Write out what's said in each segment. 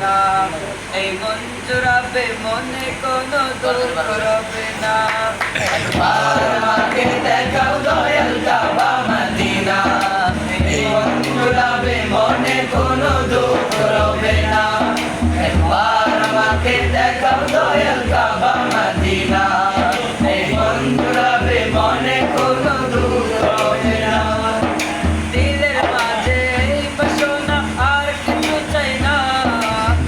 না এই মন জোড়াবে মনে কোনো দোষ করবে না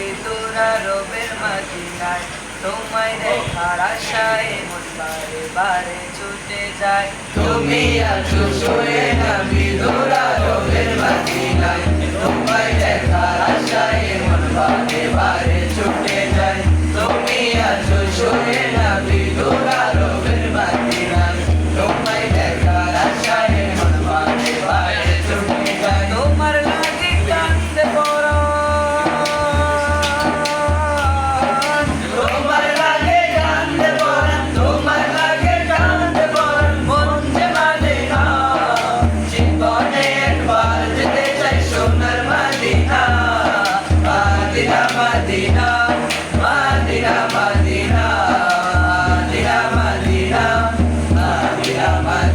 যাবে তোরা রবের মাদিনায় তোমায় দেখার আশায় মন বারে বারে ছুটে যায়। তুমি তোরা রবের তোমায় দেখার আশায় মন বারে বারে ছুটে যায়। তুমি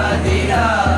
Madeira.